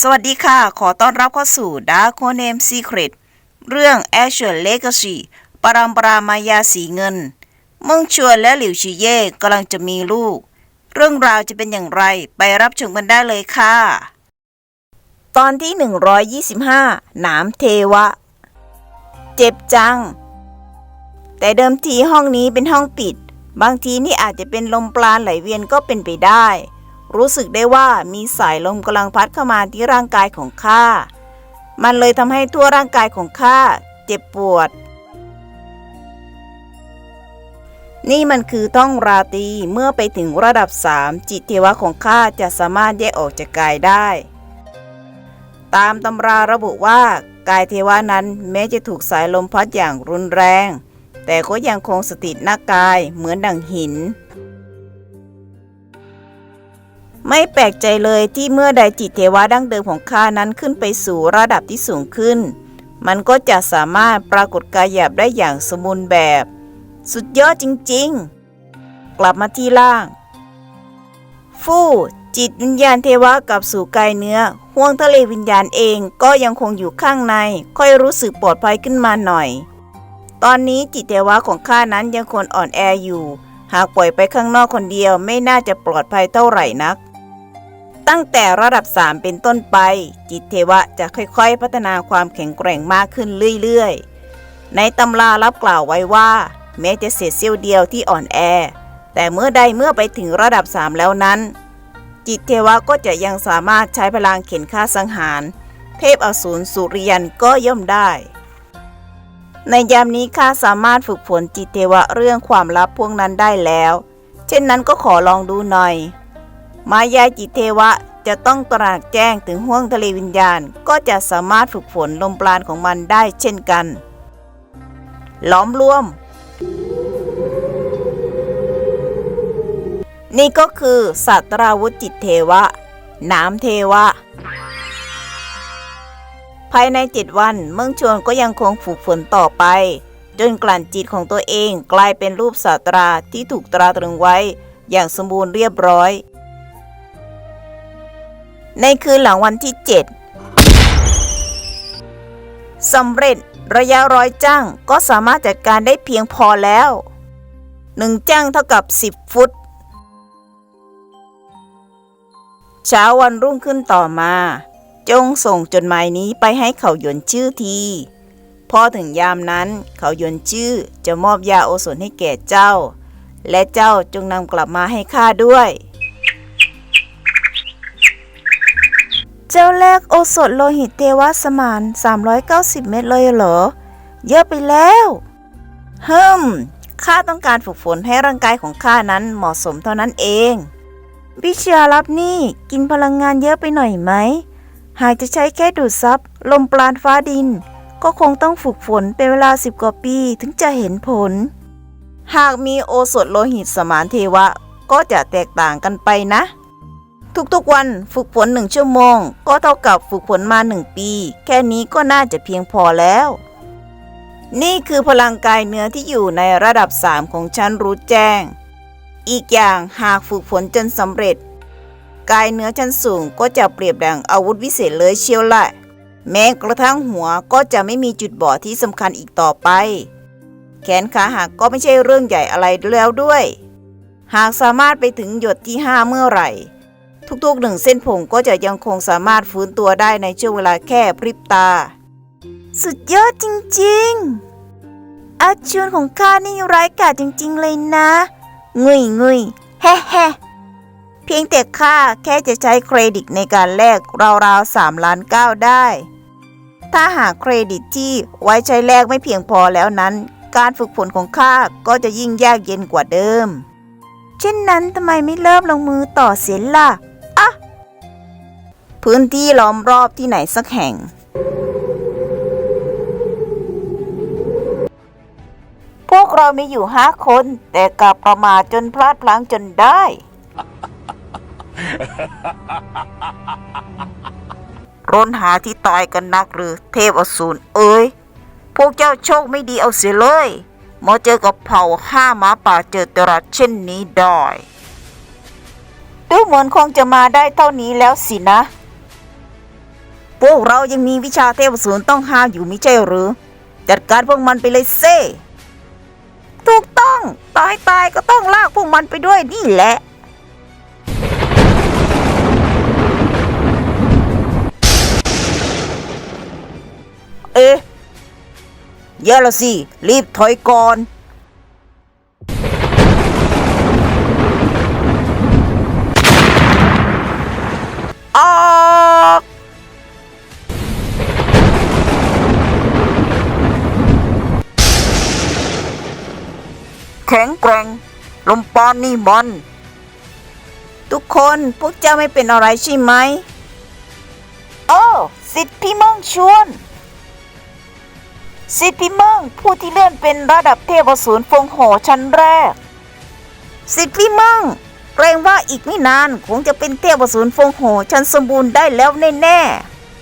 สวัสดีค่ะ ขอต้อนรับเข้าสู่ Dark Name Secret เรื่อง Asher Legacy ปรามปรามายาสีเงิน เมึงชวนและหลิวชิเย่กำลังจะมีลูก เรื่องราวจะเป็นอย่างไรไปรับชมกันได้เลยค่ะ ตอนที่ 125 หนามเทวะ เจ็บจัง แต่เดิมทีห้องนี้เป็นห้องปิด บางทีนี่อาจจะเป็นลมปราณไหลเวียนก็เป็นไปได้ รู้สึกได้ว่ามีสายลมกำลังพัดเข้ามาที่ร่างกายของข้า มันเลยทำให้ทั่วร่างกายของข้าเจ็บปวด นี่มันคือท่องราตีเมื่อไปถึงระดับสามจิตเทวะของข้าจะสามารถแยกออกจากกายได้ ตามตำราระบุว่ากายเทวะนั้นแม้จะถูกสายลมพัดอย่างรุนแรง แต่ก็ยังคงสติหน้ากายเหมือนดังหิน ไม่แปลกใจเลยที่เมื่อใดจิตเทวะดั้งเดิมของข้านั้นขึ้นไปสู่ระดับที่สูงขึ้น มันก็จะสามารถปรากฏกายหยาบได้อย่างสมบูรณ์แบบ สุดยอดจริงๆ กลับมาที่ล่าง ฟู่จิตวิญญาณเทวะกลับสู่กายเนื้อห่วงทะเลวิญญาณเองก็ยังคงอยู่ข้างใน ค่อยรู้สึกปลอดภัยขึ้นมาหน่อย ตอนนี้จิตเทวะของข้านั้นยังคงอ่อนแออยู่ หากปล่อยไปข้างนอกคนเดียวไม่น่าจะปลอดภัยเท่าไหร่นัก ตั้งแต่ระดับ 3 เป็นต้นไป จิตเทวะจะค่อยๆ พัฒนาความแข็งแกร่งมากขึ้นเรื่อยๆ ในตำรารับกล่าวไว้ว่า แม้จะเศษเสี้ยวเดียวที่อ่อนแอ แต่เมื่อใดเมื่อไปถึงระดับ 3 แล้วนั้น จิตเทวะก็จะยังสามารถใช้พลังเข็นฆ่าสังหาร เทพอสูรสุริยันก็ย่อมได้ ในยามนี้ข้าสามารถฝึกฝนจิตเทวะเรื่องความลับพวกนั้นได้แล้ว เช่นนั้นก็ขอลองดูหน่อย มายาจิตเทวะจะต้องตระหนักแจ้งถึงห้วงทะเลวิญญาณ ก็จะสามารถฝึกฝนลมปราณของมันได้เช่นกัน ล้อมรวม นี่ก็คือสัตราวุธจิตเทวะ น้ำเทวะ ภายในเจ็ดวันเมืองชวนก็ยังคงฝึกฝนต่อไป จนกลั่นจิตของตัวเองกลายเป็นรูปสัตราที่ถูกตราตรึงไว้ อย่างสมบูรณ์เรียบร้อย ในคืนหลังวันที่ 7 สำเร็จระยะร้อยจ้างก็สามารถจัดการได้เพียงพอแล้วหนึ่งจ้างเท่ากับ 10 ฟุต เช้าวันรุ่งขึ้นต่อมา จงส่งจดหมายนี้ไปให้เขาหยวนชื่อทีพอถึงยามนั้นเขาหยวนชื่อจะมอบยาโอสถให้แก่เจ้า และเจ้าจงนำกลับมาให้ข้าด้วย จ้าแลกโอสถโลหิตเทวสมาน 390 เม็ดเลยเหรอ เยอะไปแล้วฮิมข้าต้องการฝึกฝนให้ร่างกายของข้านั้นเหมาะสมเท่านั้นเองวิชาลับนี่กินพลังงานเยอะไปหน่อยไหม หากจะใช้แค่ดูดซับลมปราณฟ้าดิน ก็คงต้องฝึกฝนเป็นเวลาสิบกว่าปีถึงจะเห็นผล หากมีโอสถโลหิตสมานเทวะ ก็จะแตกต่างกันไปนะ ทุกๆวันฝึกฝนหนึ่งชั่วโมง ก็เท่ากับฝึกฝนมาหนึ่งปี แค่นี้ก็น่าจะเพียงพอแล้ว นี่คือพลังกายเนื้อที่อยู่ในระดับ 3 ของฉันรู้แจ้ง อีกอย่างหากฝึกฝนจนสำเร็จ กายเนื้อชั้นสูงก็จะเปรียบดังอาวุธวิเศษเลยเชียวละแม้กระทั่งหัวก็จะไม่มีจุดบอดที่สำคัญอีกต่อไป แขนขาหักก็ไม่ใช่เรื่องใหญ่อะไรแล้วด้วย หากสามารถไปถึงหยดที่5เมื่อไหร่ ทุกๆหนึ่งเส้นผมก็จะยังคงสามารถฟื้นตัวได้ในช่วงเวลาแค่พริบตา สุดยอดจริงๆ อาชวนของข้านี่ร้ายกาจจริง ๆ เลยนะงุยงุยแฮ่แฮเพียงแต่ข้าแค่จะใช้เครดิตในการแลกราวๆสามล้านเก้าได้ ถ้าหากเครดิตที่ไว้ใช้แลกไม่เพียงพอแล้วนั้น การฝึกฝนของข้าก็จะยิ่งยากเย็นกว่าเดิม เช่นนั้นทำไมไม่เริ่มลงมือต่อเสียล่ะ พื้นที่ล้อมรอบที่ไหนสักแห่ง พวกเรามีอยู่ห้าคน แต่กลับประมาทจนพลาดพลั้งจนได้ ร้นหาที่ตายกันนักหรือเทพอสูรเอ้ย พวกเจ้าโชคไม่ดีเอาเสียเลยมาเจอกับเผ่าห้าหมาป่าเจอตรัสเช่นนี้ได้ดูเหมือนคงจะมาได้เท่านี้แล้วสินะ พวกเรายังมีวิชาเทพศูนย์ต้องห้ามอยู่มิใช่หรือ จัดการพวกมันไปเลยเซ่ถูกต้องตายตายก็ต้องลากพวกมันไปด้วยนี่แหละเอ๊ะแย่แล้วสิ รีบถอยก่อน ข็งแกร่ง ลมปานนี่มัน ทุกคนพวกเจ้าไม่เป็นอะไรใช่ไหม โอ้สิทธิ์พี่มั่งชวน สิทธิ์พี่มั่งผู้ที่เลื่อนเป็นระดับเทพศูนย์ฟงโหชั้นแรก สิทธิ์พี่มั่งเกรงว่าอีกไม่นานคงจะเป็นเทพศูนย์ฟงโหชั้นสมบูรณ์ได้แล้วแน่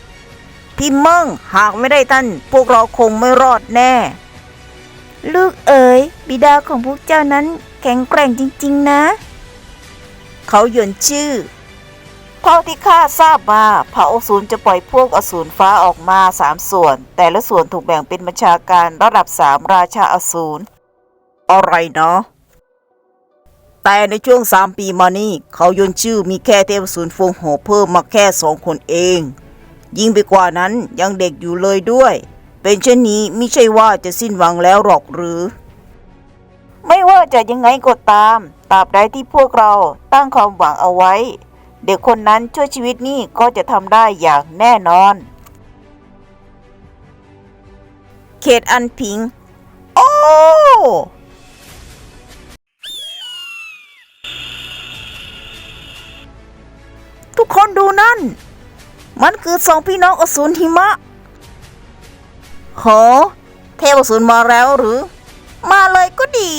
ๆพี่มั่งหากไม่ได้ท่าน พวกเราคงไม่รอดแน่ ลูกเอ๋ยบิดาของพวกเจ้านั้นแข็งแกร่งจริง ๆ นะ เขาหยวนชื่อเท่าที่ข้าทราบมาเผ่าอสูรจะปล่อยพวกอสูรฟ้าออกมาสามส่วน แต่ละส่วนถูกแบ่งเป็นบัญชาการระดับสามราชาอสูรอะไรเนาะแต่ในช่วงสามปีมานี้เขายนชื่อมีแค่เทพศูนย์ฟงโหเพิ่มมาแค่สองคนเอง ยิ่งไปกว่านั้นยังเด็กอยู่เลยด้วย เป็นเช่นนี้ไม่ใช่ว่าจะสิ้นหวังแล้วหรอกหรือ ไม่ว่าจะยังไงก็ตามตราบใดที่พวกเราตั้งความหวังเอาไว้ เด็กคนนั้นช่วยชีวิตนี่ก็จะทำได้อย่างแน่นอน เขตอันพิง โอ้ทุกคนดูนั่น มันคือสองพี่น้องอสูรหิมะ โห เทพอสูรมาแล้วหรือ มาเลยก็ดี